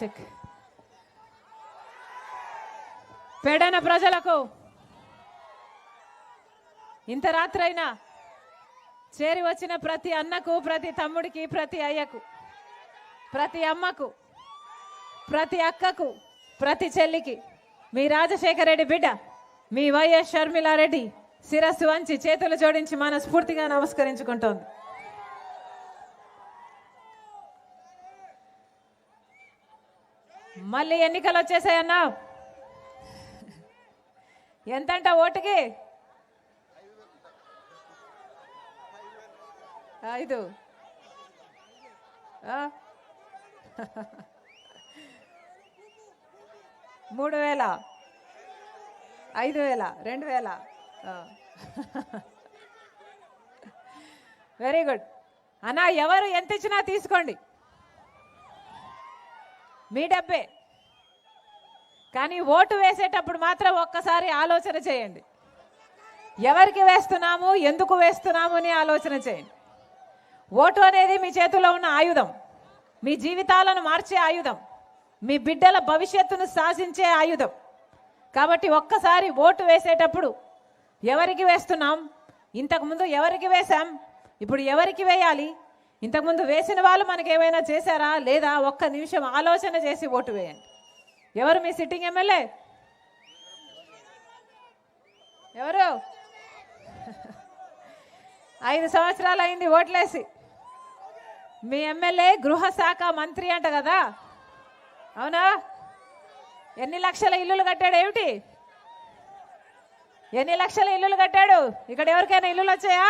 Check పేడైన ప్రజలకు ఇంత రాత్రైనా చేరి వచ్చిన ప్రతి అన్నకు ప్రతి తమ్ముడికి ప్రతి అయ్యకు ప్రతి అమ్మకు ప్రతి అక్కకు ప్రతి చెల్లికి మీ రాజశేఖర రెడ్డి బిడ్డ మీ వైఎస్ షర్మిలారెడ్డి శిరస్సు వంచి చేతులు జోడించి మనస్ఫూర్తిగా నమస్కరించుకుంటోంది. మళ్ళీ ఎన్నికలు వచ్చేసాయన్నా? ఎంతంట ఓటుకి? ఐదు. మూడు వేల. ఐదు వేల. రెండు వేల. Very good. అన్నా ఎవరు ఎంత ఇచ్చినా తీసుకోండి. మీ డబ్బే. కానీ ఓటు వేసేటప్పుడు మాత్రం ఒక్కసారి ఆలోచన చేయండి. ఎవరికి వేస్తున్నాము ఎందుకు వేస్తున్నాము అని ఆలోచన చేయండి. ఓటు అనేది మీ చేతిలో ఉన్న ఆయుధం. మీ జీవితాలను మార్చే ఆయుధం. మీ బిడ్డల భవిష్యత్తును శాసించే ఆయుధం. కాబట్టి ఒక్కసారి ఓటు వేసేటప్పుడు ఎవరికి వేస్తున్నాం? ఇంతకుముందు ఎవరికి వేశాం? ఇప్పుడు ఎవరికి వేయాలి? ఇంతకుముందు వేసిన వాళ్ళు మనకి ఏమైనా చేశారా? లేదా ఒక్క నిమిషం ఆలోచన చేసి ఓటు వేయండి. ఎవరు మీ సిట్టింగ్ ఎమ్మెల్యే? ఎవరు? ఐదు సంవత్సరాలు అయింది ఓట్లేసి. మీ ఎమ్మెల్యే గృహ శాఖ మంత్రి అంట కదా? అవునా? ఎన్ని లక్షల ఇల్లులు కట్టాడు ఏమిటి? ఎన్ని లక్షల ఇల్లులు కట్టాడు? ఇక్కడ ఎవరికైనా ఇల్లులు వచ్చాయా?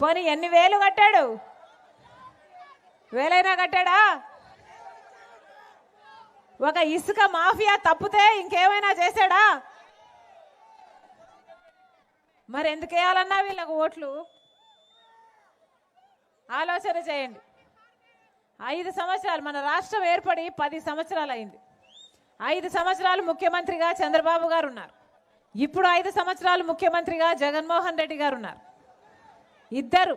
పోనీ ఎన్ని వేలు కట్టాడు? వేలైనా కట్టాడా? ఒక ఇసుక మాఫియా తప్పితే ఇంకేమైనా చేశాడా? మరి ఎందుకు వేయాలన్నా వీళ్ళకు ఓట్లు? ఆలోచన చేయండి. ఐదు సంవత్సరాలు మన రాష్ట్రం ఏర్పడి పది సంవత్సరాలు అయింది. ఐదు సంవత్సరాలు ముఖ్యమంత్రిగా చంద్రబాబు గారు ఉన్నారు. ఇప్పుడు ఐదు సంవత్సరాలు ముఖ్యమంత్రిగా జగన్మోహన్ రెడ్డి గారు ఉన్నారు. ఇద్దరు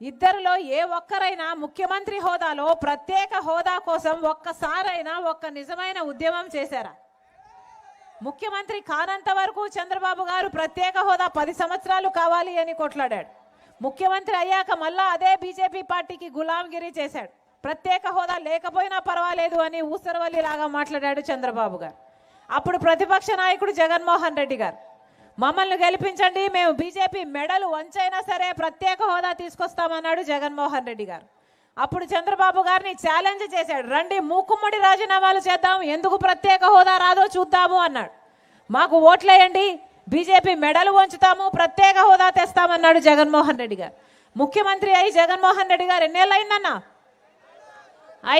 ఇద్దరిలో ఏ ఒక్కరైనా ముఖ్యమంత్రి హోదాలో ప్రత్యేక హోదా కోసం ఒక్కసారైనా ఒక్క నిజమైన ఉద్యమం చేశారా? ముఖ్యమంత్రి కానంత వరకు చంద్రబాబు గారు ప్రత్యేక హోదా పది సంవత్సరాలు కావాలి అని కొట్లాడాడు. ముఖ్యమంత్రి అయ్యాక మళ్ళా అదే బీజేపీ పార్టీకి గులాంగిరి చేశాడు. ప్రత్యేక హోదా లేకపోయినా పర్వాలేదు అని ఊసరవల్లి లాగా మాట్లాడాడు చంద్రబాబు గారు. అప్పుడు ప్రతిపక్ష నాయకుడు జగన్మోహన్ రెడ్డి గారు. మమ్మల్ని గెలిపించండి మేము బీజేపీ మెడలు వంచైనా సరే ప్రత్యేక హోదా తీసుకొస్తామన్నాడు జగన్మోహన్ రెడ్డి గారు. అప్పుడు చంద్రబాబు గారిని ఛాలెంజ్ చేశాడు. రండి మూకుమ్మడి రాజీనామాలు చేద్దాం ఎందుకు ప్రత్యేక హోదా రాదో చూద్దాము అన్నాడు. మాకు ఓట్లేయండి బీజేపీ మెడలు వంచుతాము ప్రత్యేక హోదా తెస్తామన్నాడు జగన్మోహన్ రెడ్డి గారు. ముఖ్యమంత్రి అయి జగన్మోహన్ రెడ్డి గారు ఎన్నేళ్ళయిందన్నా?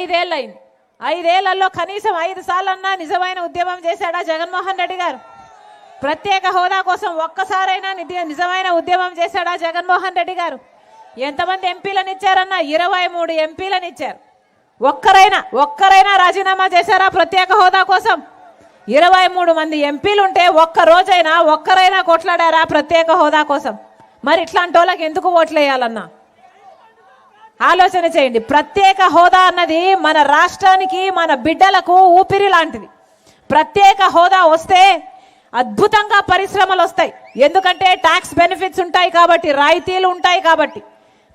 ఐదేళ్ళయింది. ఐదేళ్ళు ఐదేళ్ళలో కనీసం ఐదు సార్లన్నా నిజమైన ఉద్యమం చేశాడా జగన్మోహన్ రెడ్డి గారు? ప్రత్యేక హోదా కోసం ఒక్కసారైనా నిజమైన ఉద్యమం చేశాడా జగన్మోహన్ రెడ్డి గారు? ఎంతమంది ఎంపీలను ఇచ్చారన్నా? ఇరవై మూడు ఎంపీలను ఇచ్చారు. ఒక్కరైనా ఒక్కరైనా రాజీనామా చేశారా ప్రత్యేక హోదా కోసం? ఇరవై మూడు మంది ఎంపీలు ఉంటే ఒక్క రోజైనా ఒక్కరైనా కొట్లాడారా ప్రత్యేక హోదా కోసం? మరి ఇట్లాంటి వాళ్ళకి ఎందుకు ఓట్లేయాలన్నా? ఆలోచన చేయండి. ప్రత్యేక హోదా అన్నది మన రాష్ట్రానికి మన బిడ్డలకు ఊపిరి లాంటిది. ప్రత్యేక హోదా వస్తే అద్భుతంగా పరిశ్రమలు వస్తాయి. ఎందుకంటే ట్యాక్స్ బెనిఫిట్స్ ఉంటాయి కాబట్టి రాయితీలు ఉంటాయి కాబట్టి.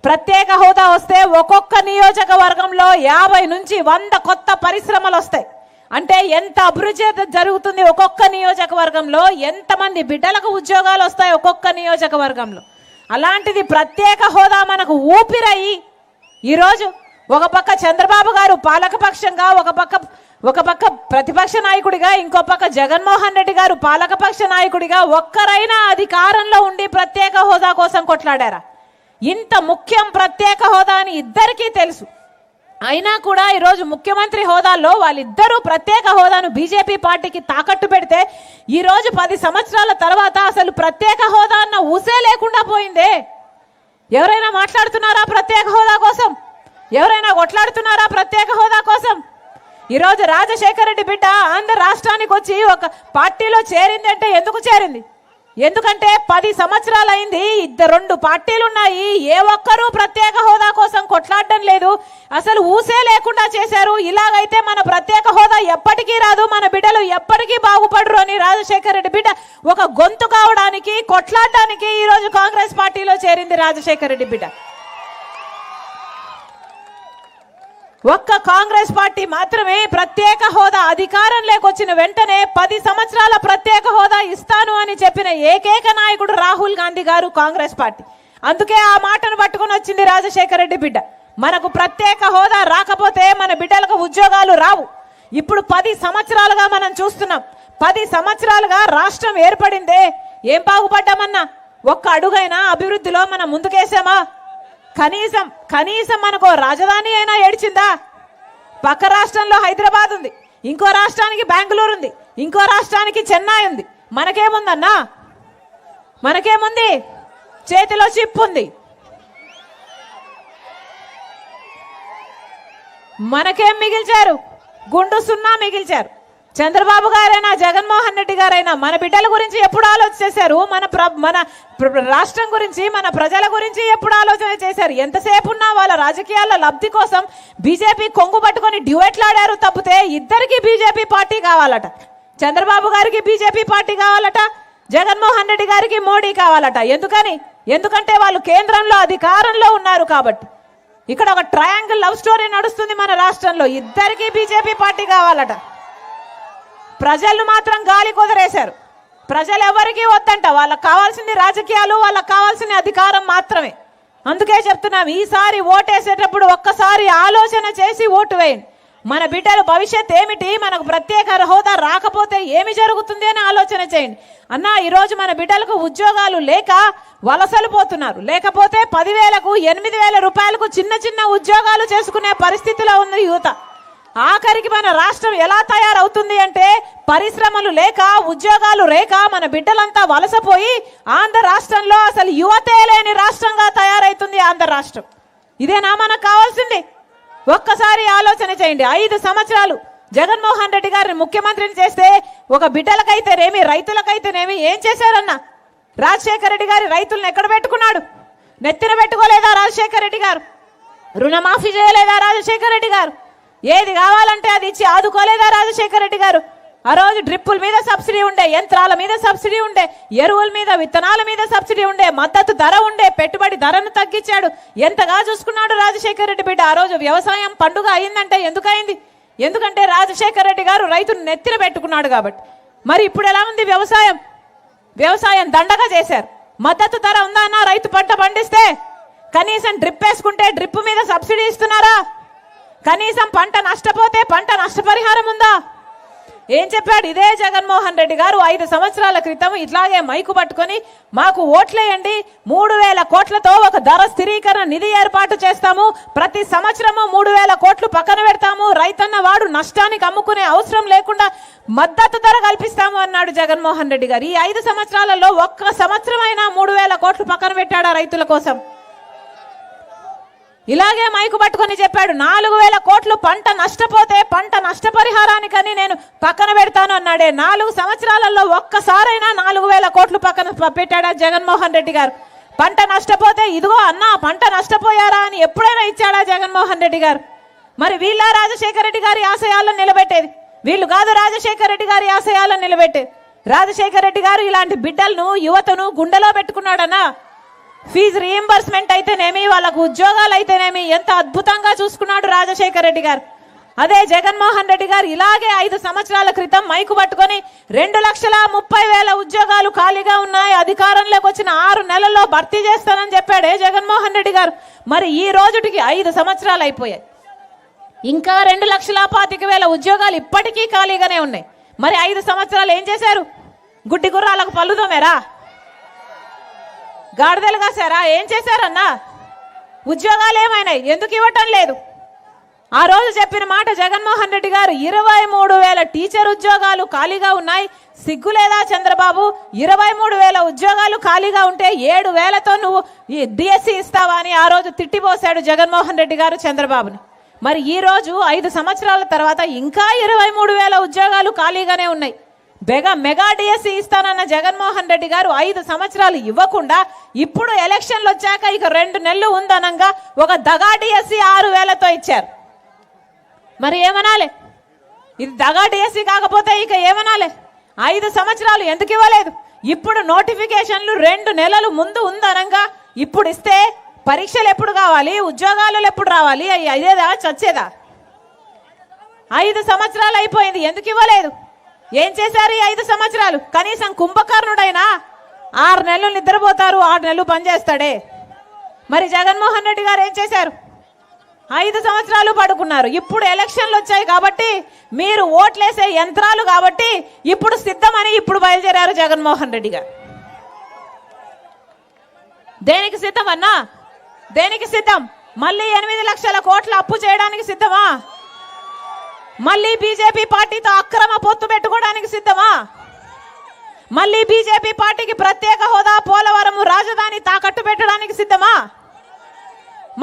ప్రత్యేక హోదా వస్తే ఒక్కొక్క నియోజకవర్గంలో యాభై నుంచి వంద కొత్త పరిశ్రమలు వస్తాయి. అంటే ఎంత అభివృద్ధి జరుగుతుంది ఒక్కొక్క నియోజకవర్గంలో ఎంతమంది బిడ్డలకు ఉద్యోగాలు వస్తాయి ఒక్కొక్క నియోజకవర్గంలో. అలాంటిది ప్రత్యేక హోదా మనకు ఊపిరయ్యి ఈరోజు ఒక పక్క చంద్రబాబు గారు పాలకపక్షంగా ఒక పక్క ఒక పక్క ప్రతిపక్ష నాయకుడిగా ఇంకో పక్క జగన్మోహన్ రెడ్డి గారు పాలకపక్ష నాయకుడిగా ఒక్కరైనా అధికారంలో ఉండి ప్రత్యేక హోదా కోసం కొట్లాడారా? ఇంత ముఖ్యం ప్రత్యేక హోదా అని ఇద్దరికీ తెలుసు. అయినా కూడా ఈరోజు ముఖ్యమంత్రి హోదాలో వాళ్ళిద్దరూ ప్రత్యేక హోదాను బీజేపీ పార్టీకి తాకట్టు పెడితే ఈరోజు పది సంవత్సరాల తర్వాత అసలు ప్రత్యేక హోదా అన్న ఊసే లేకుండా పోయిందే. ఎవరైనా మాట్లాడుతున్నారా ప్రత్యేక హోదా కోసం? ఎవరైనా కొట్లాడుతున్నారా ప్రత్యేక హోదా కోసం? ఈరోజు రాజశేఖర రెడ్డి బిడ్డ ఆంధ్ర రాష్ట్రానికి వచ్చి ఒక పార్టీలో చేరింది అంటే ఎందుకు చేరింది? ఎందుకంటే పది సంవత్సరాలు అయింది ఇద్దరు రెండు పార్టీలు ఉన్నాయి ఏ ఒక్కరూ ప్రత్యేక హోదా కోసం కొట్లాడడం లేదు. అసలు ఊసే లేకుండా చేశారు. ఇలాగైతే మన ప్రత్యేక హోదా ఎప్పటికీ రాదు. మన బిడ్డలు ఎప్పటికీ బాగుపడరు అని రాజశేఖర రెడ్డి బిడ్డ ఒక గొంతు కావడానికి కొట్లాడడానికి ఈరోజు కాంగ్రెస్ పార్టీలో చేరింది రాజశేఖర రెడ్డి బిడ్డ. ఒక్క కాంగ్రెస్ పార్టీ మాత్రమే ప్రత్యేక హోదా అధికారం లేకొచ్చిన వెంటనే పది సంవత్సరాల ప్రత్యేక హోదా ఇస్తాను అని చెప్పిన ఏకైక నాయకుడు రాహుల్ గాంధీ గారు కాంగ్రెస్ పార్టీ. అందుకే ఆ మాటను పట్టుకుని వచ్చింది రాజశేఖర రెడ్డి బిడ్డ. మనకు ప్రత్యేక హోదా రాకపోతే మన బిడ్డలకు ఉద్యోగాలు రావు. ఇప్పుడు పది సంవత్సరాలుగా మనం చూస్తున్నాం. పది సంవత్సరాలుగా రాష్ట్రం ఏర్పడిందే. ఏం బాగుపడ్డామన్నా? ఒక్క అడుగైనా అభివృద్ధిలో మనం ముందుకేసామా కనీసం కనీసం మనకు రాజధాని అయినా ఏడిచిందా? పక్క రాష్ట్రంలో హైదరాబాద్ ఉంది. ఇంకో రాష్ట్రానికి బెంగళూరు ఉంది. ఇంకో రాష్ట్రానికి చెన్నై ఉంది. మనకేముందన్నా? మనకేముంది? చేతిలో చిప్ ఉంది. మనకేం మిగిల్చారు? గుండు సున్నా మిగిల్చారు. చంద్రబాబు గారైనా జగన్మోహన్ రెడ్డి గారైనా మన బిడ్డల గురించి ఎప్పుడు ఆలోచన చేశారు మన ప్ర మన ప్ర- రాష్ట్రం గురించి మన ప్రజల గురించి ఎప్పుడు ఆలోచన చేశారు? ఎంతసేపు ఉన్నా వాళ్ళ రాజకీయాల లబ్ధి కోసం బీజేపీ కొంగు పట్టుకొని డ్యూయట్లాడారు తప్పితే ఇద్దరికి బీజేపీ పార్టీ కావాలట. చంద్రబాబు గారికి బీజేపీ పార్టీ కావాలట. జగన్మోహన్ రెడ్డి గారికి మోడీ కావాలట. ఎందుకని? ఎందుకంటే వాళ్ళు కేంద్రంలో అధికారంలో ఉన్నారు కాబట్టి. ఇక్కడ ఒక ట్రయాంగిల్ లవ్ స్టోరీ నడుస్తుంది మన రాష్ట్రంలో. ఇద్దరికి బీజేపీ పార్టీ కావాలట. ప్రజలు మాత్రం గాలి కుదిరేశారు. ప్రజలు ఎవరికీ వద్దంట. వాళ్ళకి కావాల్సింది రాజకీయాలు వాళ్ళకి కావాల్సిన అధికారం మాత్రమే. అందుకే చెప్తున్నాం ఈసారి ఓటేసేటప్పుడు ఒక్కసారి ఆలోచన చేసి ఓటు వేయండి. మన బిడ్డల భవిష్యత్ ఏమిటి? మనకు ప్రత్యేక హోదా రాకపోతే ఏమి జరుగుతుంది అని ఆలోచన చేయండి. అన్న ఈరోజు మన బిడ్డలకు ఉద్యోగాలు లేక వలసలు పోతున్నారు. లేకపోతే పదివేలకు ఎనిమిది వేల రూపాయలకు చిన్న చిన్న ఉద్యోగాలు చేసుకునే పరిస్థితిలో ఉంది యువత. ఆఖరికి మన రాష్ట్రం ఎలా తయారవుతుంది అంటే పరిశ్రమలు లేక ఉద్యోగాలు లేక మన బిడ్డలంతా వలసపోయి ఆంధ్ర రాష్ట్రంలో అసలు యువతే లేని రాష్ట్రంగా తయారవుతుంది ఆంధ్ర రాష్ట్రం. ఇదేనా మనకు కావాల్సింది? ఒక్కసారి ఆలోచన చేయండి. ఐదు సంవత్సరాలు జగన్మోహన్ రెడ్డి గారిని ముఖ్యమంత్రిని చేస్తే ఒక బిడ్డలకైతేనేమి రైతులకైతేనేమి ఏం చేశారన్న? రాజశేఖర రెడ్డి గారి రైతులను ఎక్కడ పెట్టుకున్నాడు? నెత్తిన పెట్టుకోలేదా రాజశేఖర రెడ్డి గారు? రుణమాఫీ చేయలేదా రాజశేఖర రెడ్డి గారు? ఏది కావాలంటే అది ఇచ్చి ఆదుకోలేదా రాజశేఖర రెడ్డి గారు? ఆ రోజు డ్రిప్పుల మీద సబ్సిడీ ఉండే యంత్రాల మీద సబ్సిడీ ఉండే ఎరువుల మీద విత్తనాల మీద సబ్సిడీ ఉండే మద్దతు ధర ఉండే పెట్టుబడి ధరను తగ్గించాడు. ఎంతగా చూసుకున్నాడు రాజశేఖర రెడ్డి బిడ్డ? ఆ రోజు వ్యవసాయం పండుగ అయిందంటే ఎందుకయింది ఎందుకంటే రాజశేఖర రెడ్డి గారు రైతును నెత్తిన పెట్టుకున్నాడు కాబట్టి. మరి ఇప్పుడు ఎలా ఉంది వ్యవసాయం? వ్యవసాయం దండగా చేశారు. మద్దతు ధర ఉందా అన్న? రైతు పంట పండిస్తే కనీసం డ్రిప్ వేసుకుంటే డ్రిప్ మీద సబ్సిడీ ఇస్తున్నారా? కనీసం పంట నష్టపోతే పంట నష్టపరిహారం ఉందా? ఏం చెప్పాడు? ఇదే జగన్మోహన్ రెడ్డి గారు ఐదు సంవత్సరాల క్రితం ఇట్లాగే మైకు పట్టుకొని మాకు ఓట్లేయండి మూడు వేల కోట్లతో ఒక ధర స్థిరీకరణ నిధి ఏర్పాటు చేస్తాము ప్రతి సంవత్సరము మూడు వేల కోట్లు పక్కన పెడతాము రైతన్న వాడు నష్టానికి అమ్ముకునే అవసరం లేకుండా మద్దతు ధర కల్పిస్తాము అన్నాడు జగన్మోహన్ రెడ్డి గారు. ఈ ఐదు సంవత్సరాలలో ఒక్క సంవత్సరమైనా మూడు వేల కోట్లు పక్కన పెట్టాడా రైతుల కోసం? ఇలాగే మైకు పట్టుకొని చెప్పాడు నాలుగు వేల కోట్లు పంట నష్టపోతే పంట నష్టపరిహారానికని నేను పక్కన పెడతాను అన్నాడే. నాలుగు సంవత్సరాలలో ఒక్కసారైనా నాలుగు వేల కోట్లు పక్కన పెట్టాడా జగన్మోహన్ రెడ్డి గారు. పంట నష్టపోతే ఇదిగో అన్నా పంట నష్టపోయారా అని ఎప్పుడైనా ఇచ్చాడా జగన్మోహన్ రెడ్డి గారు. మరి వీళ్ళ రాజశేఖర రెడ్డి గారి ఆశయాలను నిలబెట్టేది. వీళ్ళు కాదు రాజశేఖర రెడ్డి గారి ఆశయాలను నిలబెట్టేది రాజశేఖర రెడ్డి గారు ఇలాంటి బిడ్డలను యువతను గుండెలో పెట్టుకున్నాడన్నా ఫీజు రీఎంబర్స్మెంట్ అయితేనేమి వాళ్ళకు ఉద్యోగాలు అయితేనేమి ఎంత అద్భుతంగా చూసుకున్నాడు రాజశేఖర రెడ్డి గారు. అదే జగన్మోహన్ రెడ్డి గారు ఇలాగే ఐదు సంవత్సరాల క్రితం మైకు పట్టుకొని రెండు లక్షల ముప్పై వేల ఉద్యోగాలు ఖాళీగా ఉన్నాయి అధికారంలోకి వచ్చిన ఆరు నెలల్లో భర్తీ చేస్తానని చెప్పాడే జగన్మోహన్ రెడ్డి గారు. మరి ఈ రోజుటికి ఐదు సంవత్సరాలు అయిపోయాయి. ఇంకా రెండు లక్షల పాతిక వేల ఉద్యోగాలు ఇప్పటికీ ఖాళీగానే ఉన్నాయి. మరి ఐదు సంవత్సరాలు ఏం చేశారు? గుడ్డి గుర్రాలకు పళ్ళుదోమేరా గాడిదలు కాసారా ఏం చేశారన్నా? ఉద్యోగాలు ఏమైనాయి? ఎందుకు ఇవ్వటం లేదు? ఆ రోజు చెప్పిన మాట జగన్మోహన్ రెడ్డి గారు ఇరవై మూడు వేల టీచర్ ఉద్యోగాలు ఖాళీగా ఉన్నాయి. సిగ్గు లేదా చంద్రబాబు? ఇరవై మూడు వేల ఉద్యోగాలు ఖాళీగా ఉంటే ఏడు వేలతో నువ్వు ఈ డిఎస్సి ఇస్తావా అని ఆ రోజు తిట్టిపోశాడు జగన్మోహన్ రెడ్డి గారు చంద్రబాబుని. మరి ఈ రోజు ఐదు సంవత్సరాల తర్వాత ఇంకా ఇరవై మూడు వేల ఉద్యోగాలు ఖాళీగానే ఉన్నాయి. మెగా మెగా డిఎస్సి ఇస్తానన్న జగన్మోహన్ రెడ్డి గారు ఐదు సంవత్సరాలు ఇవ్వకుండా ఇప్పుడు ఎలక్షన్లు వచ్చాక ఇక రెండు నెలలు ఉందనంగా ఒక దగా డిఎస్సి ఆరు వేలతో ఇచ్చారు. మరి ఏమనాలి? ఇది దగా డిఎస్సి కాకపోతే ఇక ఏమనాలి? ఐదు సంవత్సరాలు ఎందుకు ఇవ్వలేదు? ఇప్పుడు నోటిఫికేషన్లు రెండు నెలలు ముందు ఉందనంగా ఇప్పుడు ఇస్తే పరీక్షలు ఎప్పుడు కావాలి? ఉద్యోగాలు ఎప్పుడు రావాలి? అయ్యి చచ్చేదా? ఐదు సంవత్సరాలు అయిపోయింది. ఎందుకు ఇవ్వలేదు? ఏం చేశారు ఈ ఐదు సంవత్సరాలు? కనీసం కుంభకర్ణుడైనా ఆరు నెలలు నిద్రపోతారు ఆరు నెలలు పనిచేస్తాడే మరి జగన్మోహన్ రెడ్డి గారు ఏం చేశారు? ఐదు సంవత్సరాలు పడుకున్నారు. ఇప్పుడు ఎలక్షన్లు వచ్చాయి కాబట్టి మీరు ఓట్లేసే యంత్రాలు కాబట్టి ఇప్పుడు సిద్ధమని ఇప్పుడు బయలుదేరారు జగన్మోహన్ రెడ్డి గారు. దేనికి సిద్ధం అన్నా? దేనికి సిద్ధం? మళ్ళీ ఎనిమిది లక్షల కోట్ల అప్పు చేయడానికి సిద్ధమా? మళ్ళీ బీజేపీ పార్టీతో అక్రమ పొత్తు పెట్టుకోవడానికి సిద్ధమా? మళ్ళీ బీజేపీ పార్టీకి ప్రత్యేక హోదా పోలవరం రాజధాని తాకట్టు పెట్టడానికి సిద్ధమా?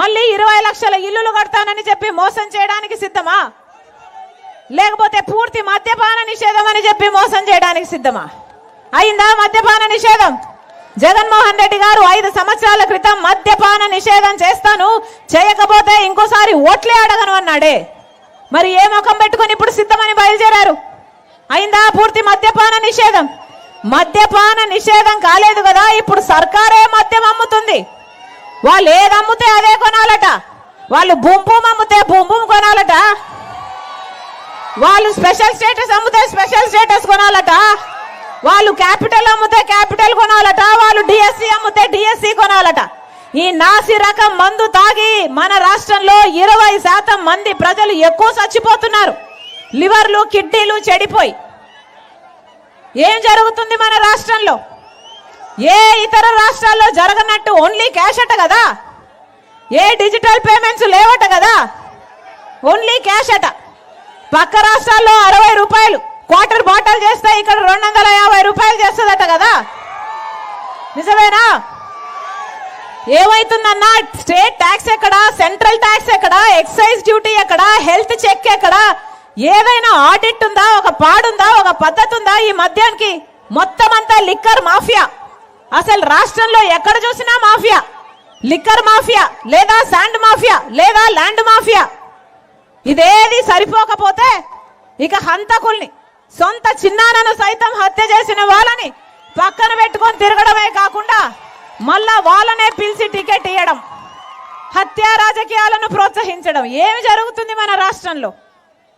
మళ్ళీ ఇరవై లక్షల ఇల్లులు కడతానని చెప్పి మోసం చేయడానికి సిద్ధమా? లేకపోతే పూర్తి మద్యపాన నిషేధం అని చెప్పి మోసం చేయడానికి సిద్ధమా? అయిందా మద్యపాన నిషేధం? జగన్మోహన్ రెడ్డి గారు ఐదు సంవత్సరాల క్రితం మద్యపాన నిషేధం చేస్తాను చేయకపోతే ఇంకోసారి ఓట్లే అడగను అన్నాడే. మరి ఏ ముఖం పెట్టుకొని ఇప్పుడు సిద్ధమని బయలుదేరారు? అయిందా పూర్తి మద్యపాన నిషేధం? మద్యపాన నిషేధం కాలేదు కదా ఇప్పుడు సర్కారే మద్యం అమ్ముతుంది. వాళ్ళు ఏది అమ్ముతే అదే కొనాలట. వాళ్ళు బూమ్ అమ్మితే అమ్ముతే కొనాలట. వాళ్ళు స్పెషల్ స్టేటస్ అమ్ముతే స్పెషల్ స్టేటస్ కొనాలట. వాళ్ళు క్యాపిటల్ అమ్ముతే క్యాపిటల్ కొనాలట. వాళ్ళు డిఎస్సి అమ్ముతే డిఎస్సి కొనాలట. ఈ నాసి రకం మందు తాగి మన రాష్ట్రంలో ఇరవై శాతం మంది ప్రజలు ఎక్కువ చచ్చిపోతున్నారు. లివర్లు కిడ్నీలు చెడిపోయి. ఏం జరుగుతుంది మన రాష్ట్రంలో? ఏ ఇతర రాష్ట్రాల్లో జరగనట్టు ఓన్లీ క్యాష్ అట కదా? ఏ డిజిటల్ పేమెంట్స్ లేవట కదా? ఓన్లీ క్యాష్ అట. పక్క రాష్ట్రాల్లో అరవై రూపాయలు క్వార్టర్ బాటిల్ చేస్తే ఇక్కడ రెండు వందల యాభై రూపాయలు చేస్తుందట కదా? నిజమేనా? ఏమైతుందన్నా? స్టేట్ ట్యాక్స్ ఎక్కడ? సెంట్రల్ ట్యాక్స్ ఎక్కడ? ఎక్సైజ్ డ్యూటీ ఎక్కడ? హెల్త్ చెక్ ఎక్కడ? ఏదైనా ఆడిట్ ఉందా? ఒక పాడుందా? ఒక పద్ధతి ఉందా ఈ మద్యానికి మొత్తం అంతా లిక్కర్ మాఫియా. అసలు రాష్ట్రంలో ఎక్కడ చూసినా మాఫియా. లిక్కర్ మాఫియా లేదా శాండ్ మాఫియా లేదా ల్యాండ్ మాఫియా. ఇదేది సరిపోకపోతే ఇక హంతకుల్ని సొంత చిన్నానను సైతం హత్య చేసిన వాళ్ళని పక్కన పెట్టుకొని తిరగడమే కాకుండా మళ్ళా వాళ్ళనే పిలిచి టికెట్ ఇవ్వడం హత్యా రాజకీయాలను ప్రోత్సహించడం ఏమి జరుగుతుంది మన రాష్ట్రంలో?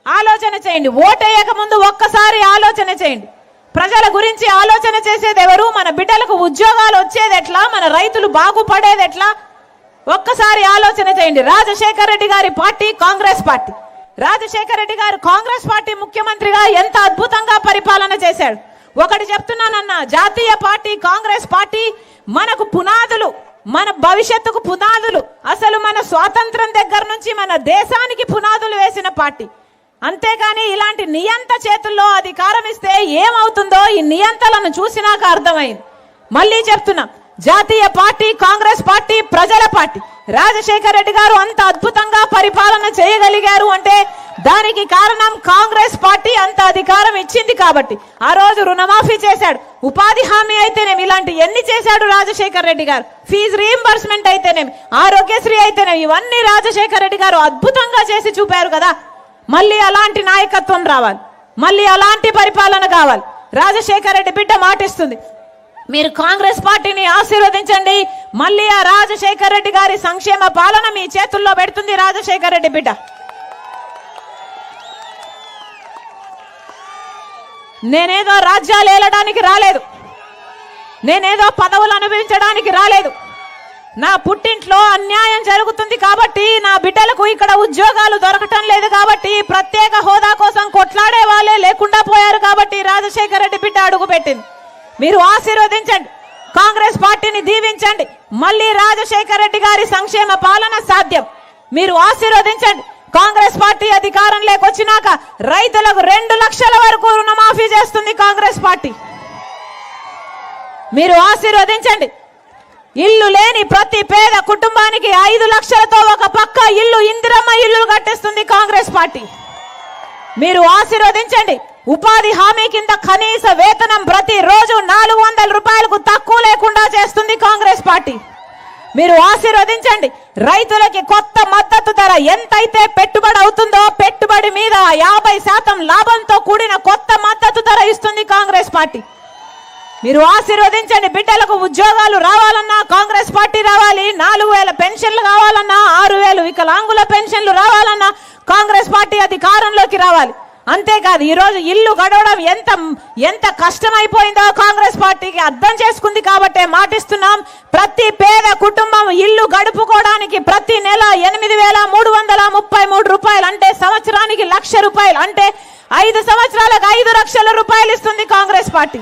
ఆలోచన చేయండి. ఓటేయక ముందు ఒక్కసారి ఆలోచన చేయండి. ప్రజల గురించి ఆలోచన చేసేది ఎవరు? మన బిడ్డలకు ఉద్యోగాలు వచ్చేది ఎట్లా? మన రైతులు బాగుపడేది ఎట్లా? ఒక్కసారి ఆలోచన చేయండి. రాజశేఖర రెడ్డి గారి party Congress party. Rajasekhara Reddy garu Congress party ముఖ్యమంత్రిగా ఎంత అద్భుతంగా పరిపాలన చేశాడు. ఒకటి చెప్తున్నానన్న జాతీయ పార్టీ కాంగ్రెస్ పార్టీ మనకు పునాదులు మన భవిష్యత్తుకు పునాదులు. అసలు మన స్వాతంత్రం దగ్గర నుంచి మన దేశానికి పునాదులు వేసిన పార్టీ. అంతేగాని ఇలాంటి నియంత చేతుల్లో అధికారం ఇస్తే ఏమవుతుందో ఈ నియంతలను చూసినాక అర్థమైంది. మళ్ళీ చెప్తున్నా జాతీయ పార్టీ కాంగ్రెస్ పార్టీ ప్రజల పార్టీ. రాజశేఖర్ రెడ్డి గారు అంత అద్భుతంగా పరిపాలన చేయగలిగారు అంటే దానికి కారణం కాంగ్రెస్ పార్టీ అంత అధికారం ఇచ్చింది కాబట్టి. ఆ రోజు రుణమాఫీ చేశాడు. ఉపాధి హామీ అయితేనేమి ఇలాంటి ఎన్ని చేశాడు రాజశేఖర్ రెడ్డి గారు? ఫీజు రీఎంబర్స్మెంట్ అయితేనేమి ఆరోగ్యశ్రీ అయితేనేమి ఇవన్నీ రాజశేఖర్ రెడ్డి గారు అద్భుతంగా చేసి చూపారు కదా. మళ్ళీ అలాంటి నాయకత్వం రావాలి. మళ్ళీ అలాంటి పరిపాలన కావాలి. రాజశేఖర రెడ్డి బిడ్డ మాటిస్తుంది. మీరు కాంగ్రెస్ పార్టీని ఆశీర్వదించండి. మళ్ళీ ఆ రాజశేఖర రెడ్డి గారి సంక్షేమ పాలన మీ చేతుల్లో పెడుతుంది రాజశేఖర రెడ్డి బిడ్డ. నేనేదో రాజ్యాలు ఏలడానికి రాలేదు. నేనేదో పదవులు అనుభవించడానికి రాలేదు. నా పుట్టింట్లో అన్యాయం జరుగుతుంది కాబట్టి నా బిడ్డలకు ఇక్కడ ఉద్యోగాలు దొరకటం లేదు కాబట్టి ప్రత్యేక హోదా కోసం కొట్లాడే వాళ్ళే లేకుండా పోయారు కాబట్టి రాజశేఖర రెడ్డి బిడ్డ అడుగు పెట్టింది మీరు ఆశీర్వదించండి. కాంగ్రెస్ పార్టీని దీవించండి. మళ్ళీ రాజశేఖర రెడ్డి గారి సంక్షేమ పాలన సాధ్యం. మీరు ఆశీర్వదించండి. కాంగ్రెస్ పార్టీ అధికారం లేకొచ్చినాక రైతులకు రెండు లక్షల వరకు రుణమాఫీ చేస్తుంది కాంగ్రెస్ పార్టీ. మీరు ఆశీర్వదించండి. ఇల్లు లేని ప్రతి పేద కుటుంబానికి ఐదు లక్షలతో ఒక పక్క ఇల్లు ఇందిరమ్మ ఇల్లు కట్టిస్తుంది కాంగ్రెస్ పార్టీ. మీరు ఆశీర్వదించండి. ఉపాధి హామీ కింద కనీస వేతనం ప్రతి రోజు నాలుగు వందల రూపాయలకు తక్కువ లేకుండా చేస్తుంది కాంగ్రెస్ పార్టీ. మీరు ఆశీర్వదించండి. రైతులకి కొత్త మద్దతు ధర ఎంతైతే పెట్టుబడి అవుతుందో పెట్టుబడి మీద యాభై శాతం లాభంతో కూడిన కొత్త మద్దతు ధర ఇస్తుంది కాంగ్రెస్ పార్టీ. మీరు ఆశీర్వదించండి. బిడ్డలకు ఉద్యోగాలు రావాలన్నా కాంగ్రెస్ పార్టీ రావాలి. నాలుగు వేల పెన్షన్లు కావాలన్నా ఆరు వేలు వికలాంగుల పెన్షన్లు రావాలన్నా కాంగ్రెస్ పార్టీ అధికారంలోకి రావాలి. అంతేకాదు ఈరోజు ఇల్లు గడవడం ఎంత ఎంత కష్టమైపోయిందో కాంగ్రెస్ పార్టీకి అర్థం చేసుకుంది కాబట్టే మాటిస్తున్నాం. ప్రతి పేద కుటుంబం ఇల్లు గడుపుకోవడానికి ప్రతి నెల ఎనిమిది వేల మూడు వందల ముప్పై మూడు రూపాయలు అంటే సంవత్సరానికి లక్ష రూపాయలు అంటే ఐదు సంవత్సరాలకు ఐదు లక్షల రూపాయలు ఇస్తుంది కాంగ్రెస్ పార్టీ.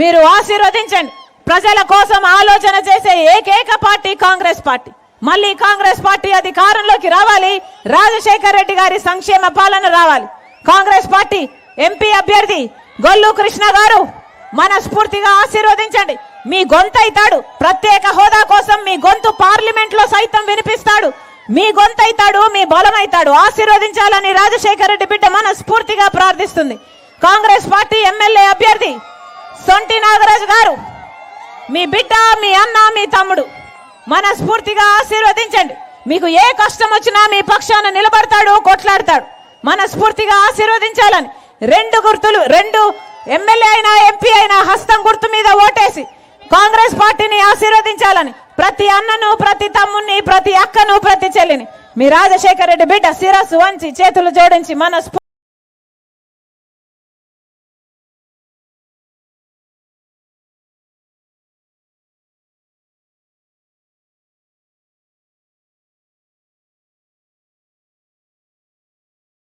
మీరు ఆశీర్వదించండి. ప్రజల కోసం ఆలోచన చేసే ఏకైక పార్టీ కాంగ్రెస్ పార్టీ. మళ్ళీ కాంగ్రెస్ పార్టీ అధికారంలోకి రావాలి. రాజశేఖర్ రెడ్డి గారి సంక్షేమ పాలన రావాలి. కాంగ్రెస్ పార్టీ ఎంపీ అభ్యర్థి గొల్లు కృష్ణ గారు మనస్ఫూర్తిగా ఆశీర్వదించండి. మీ గొంతు అవుతాడు ప్రత్యేక హోదా కోసం మీ గొంతు పార్లమెంట్లో సైతం వినిపిస్తాడు. మీ గొంతు అవుతాడు మీ బలమైతాడు ఆశీర్వదించాలని రాజశేఖర్ రెడ్డి బిడ్డ మనస్ఫూర్తిగా ప్రార్థిస్తుంది. కాంగ్రెస్ పార్టీ ఎమ్మెల్యే అభ్యర్థి సొంటి నాగరాజు గారు మీ బిడ్డ మీ అన్న మీ తమ్ముడు. మనస్ఫూర్తిగా ఆశీర్వదించండి. మీకు ఏ కష్టం వచ్చినా మీ పక్షాన నిలబడతాడు కొట్లాడతాడు. మనస్ఫూర్తిగా ఆశీర్వదించాలని రెండు గుర్తులు రెండు ఎమ్మెల్యే అయినా ఎంపీ అయినా హస్తం గుర్తు మీద ఓటేసి కాంగ్రెస్ పార్టీని ఆశీర్వదించాలని ప్రతి అన్నను ప్రతి తమ్ముని ప్రతి అక్కను ప్రతి చెల్లిని మీ రాజశేఖర రెడ్డి బిడ్డ శిరస్సు వంచి చేతులు జోడించి మనస్ఫూ